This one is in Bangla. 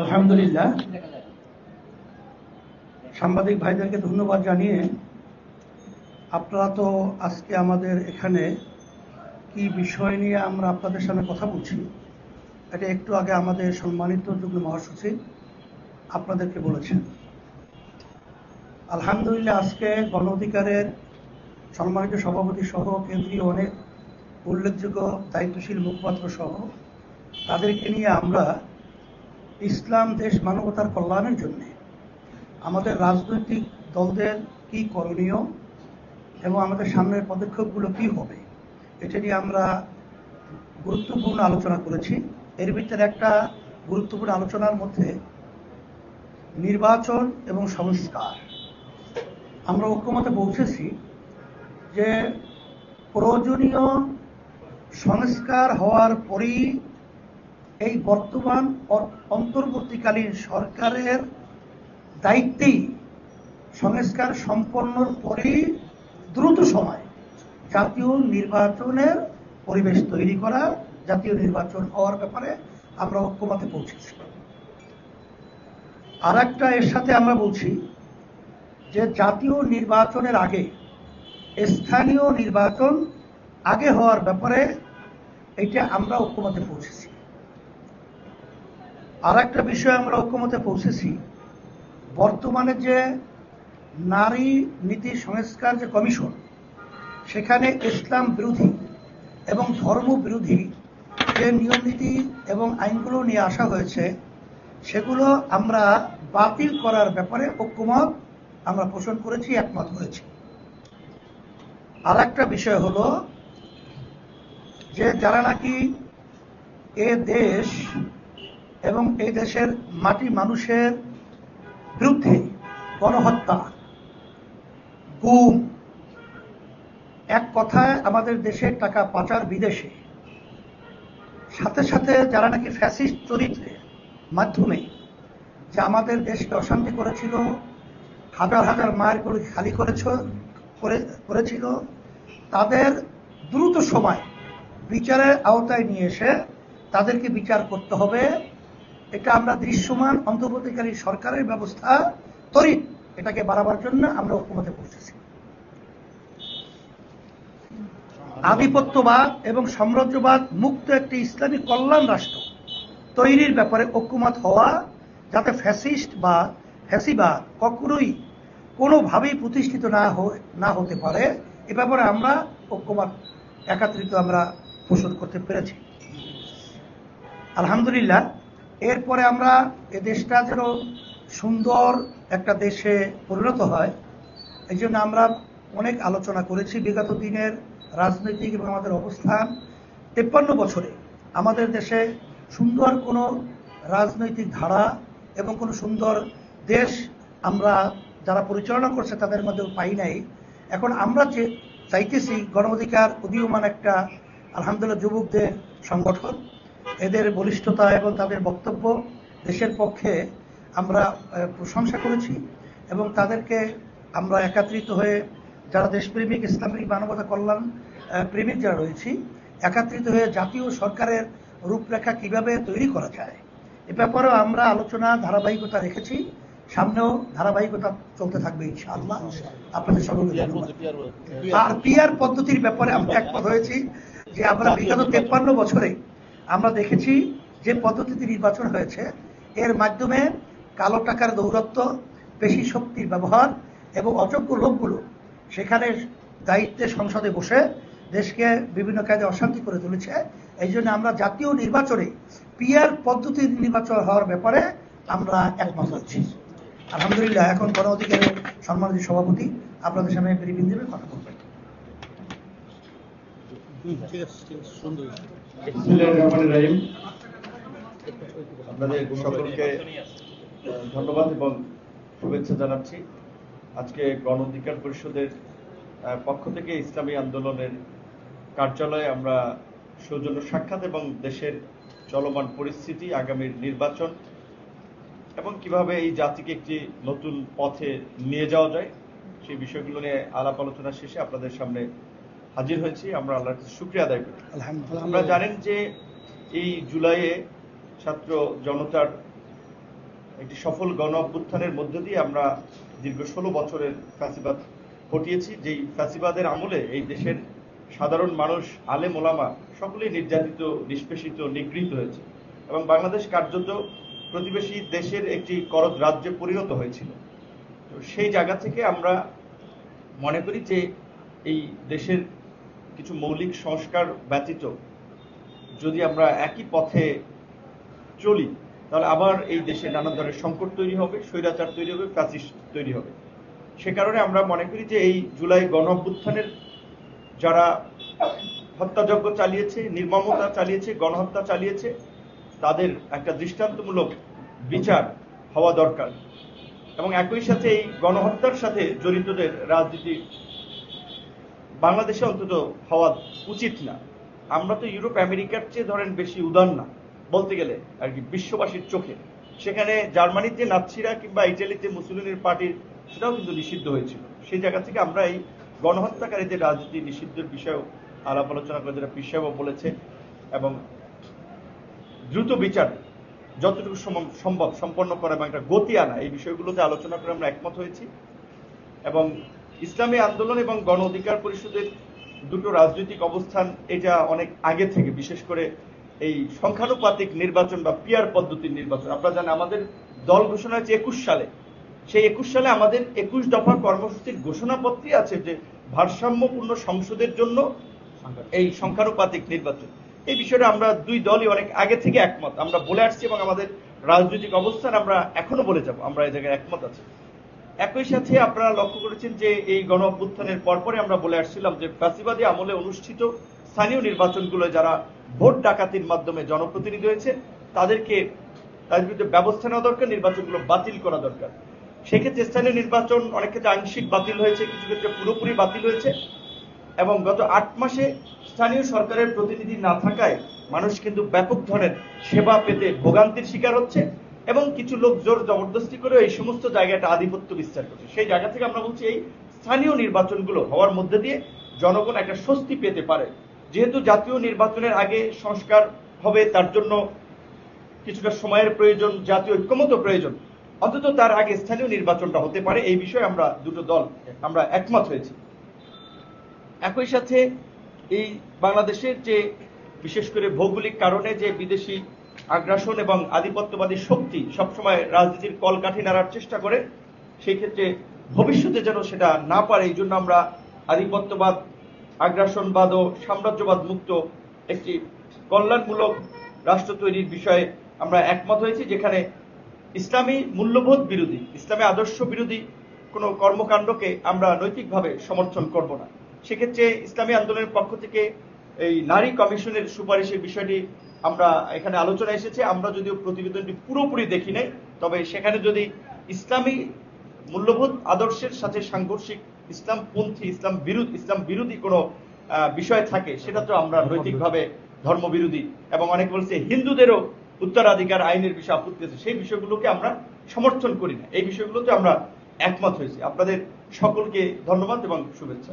আলহামদুলিল্লাহ। সাংবাদিক ভাইদেরকে ধন্যবাদ জানিয়ে আপনারা তো আজকে আমাদের এখানে কি বিষয় নিয়ে আমরা আপনাদের সামনে কথা বলছি, এটা একটু আগে আমাদের সম্মানিত যুগ্ম মহাসচিব আপনাদেরকে বলেছেন। আলহামদুলিল্লাহ, আজকে গণ অধিকারের সম্মানিত সভাপতি সহ কেন্দ্রীয় অনেক উল্লেখযোগ্য দায়িত্বশীল মুখপাত্র সহ তাদেরকে নিয়ে আমরা ইসলাম, দেশ, মানবতার কল্যাণের জন্য। আমাদের রাজনৈতিক দলদের কি করণীয় এবং আমাদের সামনের পদক্ষেপগুলো কি হবে, এটা নিয়ে আমরা গুরুত্বপূর্ণ আলোচনা করেছি। এর ভিতরে একটা গুরুত্বপূর্ণ আলোচনার মধ্যে নির্বাচন এবং সংস্কার। আমরা ঐক্যমতে পৌঁছেছি যে প্রয়োজনীয় সংস্কার হওয়ার পরই এই বর্তমান অন্তর্বর্তীকালীন সরকারের দায়িত্বেই সংস্কার সম্পন্নর পরেই দ্রুত সময় জাতীয় নির্বাচনের পরিবেশ তৈরি করা, জাতীয় নির্বাচন হওয়ার ব্যাপারে আমরা ঐক্যমতে পৌঁছেছি। আর একটা এর সাথে আমরা বলছি যে জাতীয় নির্বাচনের আগে স্থানীয় নির্বাচন আগে হওয়ার ব্যাপারে এটা আমরা ঐক্যমতে পৌঁছেছি। আর একটা বিষয় আমরা ঐক্যমতে পৌঁছেছি। বর্তমানে যে নারী নীতি সংস্কার যে কমিশন, সেখানে ইসলাম বিরোধী এবং ধর্ম বিরোধী যে নিয়ম নীতি এবং আইনগুলো নিয়ে আসা হয়েছে, সেগুলো আমরা বাতিল করার ব্যাপারে ঐক্যমত আমরা পোষণ করেছি, একমত হয়েছি। আর একটা বিষয় হলো যে যারা নাকি এ দেশ এবং এই দেশের মাটি মানুষের বিরুদ্ধে গণহত্যা, গুম, এক কথায় আমাদের দেশের টাকা পাচার বিদেশে। সাথে সাথে যারা নাকি ফ্যাসিস্ট চরিত্রের মাধ্যমে যে আমাদের দেশকে অশান্তি করেছিল, হাজার হাজার মায়ের করে খালি করেছ, করে, করেছিল, তাদের দ্রুত সময় বিচারের আওতায় নিয়ে এসে তাদেরকে বিচার করতে হবে। এটা আমরা দৃশ্যমান অন্তর্বর্তীকালীন সরকারের ব্যবস্থা তরিত এটাকে বাড়াবার জন্য আমরা ঐক্যমতে পৌঁছেছি আধিপত্যবাদ এবং সাম্রাজ্যবাদ মুক্ত একটি ইসলামী কল্যাণ রাষ্ট্র তৈরির ব্যাপারে ঐক্যমত হওয়া, যাতে ফ্যাসিস্ট বা ফ্যাসিবাদ কখনোই কোনোভাবেই প্রতিষ্ঠিত না না হতে পারে, এ ব্যাপারে আমরা ঐক্যমত একাত্রিত আমরা পোষণ করতে পেরেছি। আলহামদুলিল্লাহ এরপরে আমরা এ দেশটা যেন সুন্দর একটা দেশে পরিণত হয়, এই জন্য আমরা অনেক আলোচনা করেছি বিগত দিনের রাজনৈতিক এবং আমাদের অবস্থান। তেপ্পান্ন বছরে আমাদের দেশে সুন্দর কোনো রাজনৈতিক ধারা এবং কোনো সুন্দর দেশ আমরা যারা পরিচালনা করছে তাদের মধ্যেও পাই নাই। এখন আমরা যে চাইতেছি গণ অধিকার উদীয়মান একটা আলহামদুলিল্লাহ যুবকদের সংগঠন এদের বলিষ্ঠতা এবং তাদের বক্তব্য দেশের পক্ষে আমরা প্রশংসা করেছি এবং তাদেরকে আমরা একাত্রিত হয়ে যারা দেশপ্রেমিক, ইসলামিক মানবতা কল্যাণ প্রেমিক যারা রয়েছি, একাত্রিত হয়ে জাতীয় সরকারের রূপরেখা কীভাবে তৈরি করা যায়, এ ব্যাপারেও আমরা আলোচনা, ধারাবাহিকতা রেখেছি। সামনেও ধারাবাহিকতা চলতে থাকবে, ইনশাআল্লাহ। আপনাদের সকলকে আর পিআর পদ্ধতির ব্যাপারে আমরা একমত হয়েছি যে আমরা বিগত তেপ্পান্ন বছরে আমরা দেখেছি যে পদ্ধতিতে নির্বাচন হয়েছে। এর মাধ্যমে কালো টাকার দৌরত্ব পেশি শক্তির ব্যবহার এবং অযোগ্য লোকগুলো সেখানে দায়িত্বে সংসদে বসে দেশকে বিভিন্ন কাজে অশান্তি করে তুলেছে। এই জন্য আমরা জাতীয় নির্বাচনে পিআর পদ্ধতির নির্বাচন হওয়ার ব্যাপারে আমরা একমত হচ্ছি। আলহামদুলিল্লাহ, এখন গণ অধিকারের সম্মানিত সভাপতি আপনাদের সামনে ব্রিফিং দেবে কথা বলবেন। ধন্যবাদ এবং শুভেচ্ছা জানাচ্ছি। আজকে গণ অধিকার পরিষদের পক্ষ থেকে ইসলামী আন্দোলনের কার্যালয়ে আমরা সৌজন্য সাক্ষাৎ এবং দেশের চলমান পরিস্থিতি আগামীর নির্বাচন এবং কীভাবে এই জাতিকে একটি নতুন পথে নিয়ে যাওয়া যায় সেই বিষয়গুলো নিয়ে আলাপ আলোচনা শেষে আপনাদের সামনে হাজির হয়েছি আমরা আল্লাহর কাছে শুক্রিয়া আদায় করি। আলহামদুলিল্লাহ। আমরা জানেন যে এই জুলাইয়ে ছাত্র জনতার একটি সফল গণ অভ্যুত্থানের মধ্য দিয়ে আমরা দীর্ঘ ষোলো বছরের ফ্যাসিবাদ ঘটিয়েছি যেই ফ্যাসিবাদের আমলে এই দেশের সাধারণ মানুষ আলেম ওলামা সকলেই নির্যাতিত নিষ্পেষিত নিগৃহীত হয়েছে এবং বাংলাদেশ কার্যত প্রতিবেশী দেশের একটি করদ রাজ্যে পরিণত হয়েছিল। তো সেই জায়গা থেকে আমরা মনে করি যে এই দেশের কিছু মৌলিক সংস্কার ব্যতীত যদি আমরা একই পথে চলি, তাহলে আবার এই দেশে নানা ধরনের সংকট তৈরি হবে, স্বৈরাচার তৈরি হবে ফ্যাসিস্ট তৈরি হবে। সে কারণে আমরা মনে করি যে এই জুলাই গণ অভ্যুত্থানের যারা হত্যাযজ্ঞ চালিয়েছে, নির্মমতা চালিয়েছে, গণহত্যা চালিয়েছে, তাদের একটা দৃষ্টান্তমূলক বিচার হওয়া দরকার। এবং একই সাথে এই গণহত্যার সাথে জড়িতদের রাজনীতি বাংলাদেশে অন্তত হওয়া উচিত না। আমরা তো ইউরোপ, আমেরিকার চেয়ে ধরেন বেশি উদার না। বলতে গেলে আর কি বিশ্ববাসীর চোখে। সেখানে জার্মানির যে নাৎসিরা কিংবা ইটালিতে মুসলিনের পার্টির সেটাও কিন্তু নিষিদ্ধ হয়েছিল। সেই জায়গা থেকে আমরা এই গণহত্যাকারীদের রাজনীতি নিষিদ্ধের বিষয়েও আলাপ আলোচনা করে যেটা পিসাবও বলেছে এবং দ্রুত বিচার যতটুকু সম- সম্ভব, সম্পন্ন করা এবং একটা গতি আনা, এই বিষয়গুলোতে আলোচনা করে আমরা একমত হয়েছি। এবং ইসলামী আন্দোলন এবং গণ অধিকার পরিষদের দুটো রাজনৈতিক অবস্থান এটা অনেক আগে থেকে, বিশেষ করে এই সংখ্যানুপাতিক নির্বাচন বা পিয়ার পদ্ধতির নির্বাচন। আপনারা জানেন আমাদের দল ঘোষণা হয়েছে একুশ সালে। সেই একুশ সালে আমাদের একুশ দফা কর্মসূচির ঘোষণাপত্রে আছে যে ভারসাম্যপূর্ণ সংসদের জন্য এই সংখ্যানুপাতিক নির্বাচন। এই বিষয়টা আমরা দুই দলই অনেক আগে থেকে একমত। আমরা বলে আসছি এবং আমাদের রাজনৈতিক অবস্থান আমরা এখনও বলে যাব। আমরা এই জায়গায় একমত আছি। একই সাথে আপনারা লক্ষ্য করেছেন যে এই গণ অভ্যুত্থানের পরপরে আমরা বলে আসছিলাম যে ফ্যাসিবাদী আমলে অনুষ্ঠিত স্থানীয় নির্বাচনগুলো যারা ভোট ডাকাতির মাধ্যমে জনপ্রতিনিধি হয়েছে, তাদেরকে, তাদের বিরুদ্ধে ব্যবস্থা নেওয়া দরকার, নির্বাচনগুলো বাতিল করা দরকার। সেক্ষেত্রে স্থানীয় নির্বাচন অনেক ক্ষেত্রে আংশিক বাতিল হয়েছে, কিছু ক্ষেত্রে পুরোপুরি বাতিল হয়েছে এবং গত আট মাসে স্থানীয় সরকারের প্রতিনিধি না থাকায় মানুষ কিন্তু ব্যাপক ধরনের সেবা পেতে ভোগান্তির শিকার হচ্ছে। এবং কিছু লোক জোর জবরদস্তি করে এই সমস্ত জায়গাটা আধিপত্য বিস্তার করছে। সেই জায়গা থেকে আমরা বলছি এই স্থানীয় নির্বাচনগুলো হওয়ার মধ্যে দিয়ে জনগণ একটা স্বস্তি পেতে পারে। যেহেতু জাতীয় নির্বাচনের আগে সংস্কার হবে, তার জন্য কিছুটা সময়ের প্রয়োজন, জাতীয় ঐক্যমত প্রয়োজন। অন্তত তার আগে স্থানীয় নির্বাচনটা হতে পারে, এই বিষয়ে আমরা দুটো দল, আমরা একমত হয়েছি। একই সাথে এই বাংলাদেশের যে, বিশেষ করে ভৌগোলিক কারণে যে বিদেশি আগ্রাসন এবং আধিপত্যবাদী শক্তি সবসময় রাজনীতির কলকাঠি নাড়ার চেষ্টা করে, সেই ক্ষেত্রে ভবিষ্যতে যেন সেটা না পারে, এই জন্য আমরা আধিপত্যবাদ, আগ্রাসনবাদ ও সাম্রাজ্যবাদ মুক্ত একটি কল্যাণমূলক রাষ্ট্র তৈরির বিষয়ে আমরা একমত হয়েছি, যেখানে ইসলামী মূল্যবোধ বিরোধী, ইসলামী আদর্শ বিরোধী কোনো কর্মকাণ্ডকে আমরা নৈতিকভাবে সমর্থন করব না। সেক্ষেত্রে ইসলামী আন্দোলনের পক্ষ থেকে এই নারী কমিশনের সুপারিশের বিষয়টি আমরা এখানে আলোচনা এসেছে। আমরা যদিও প্রতিবেদনটি পুরোপুরি দেখি নাই তবে সেখানে যদি ইসলামী মূল্যবোধ আদর্শের সাথে সাংঘর্ষিক ইসলামপন্থী ইসলাম বিরোধী ইসলাম বিরোধী কোনো বিষয় থাকে সেটা তো আমরা নৈতিকভাবে ধর্মবিরোধী। এবং অনেক বলছে হিন্দুদেরও উত্তরাধিকার আইনের বিষয়ে আপত্তি আছে। সেই বিষয়গুলোকে আমরা সমর্থন করি না। এই বিষয়গুলোতে আমরা একমত হয়েছি। আপনাদের সকলকে ধন্যবাদ এবং শুভেচ্ছা।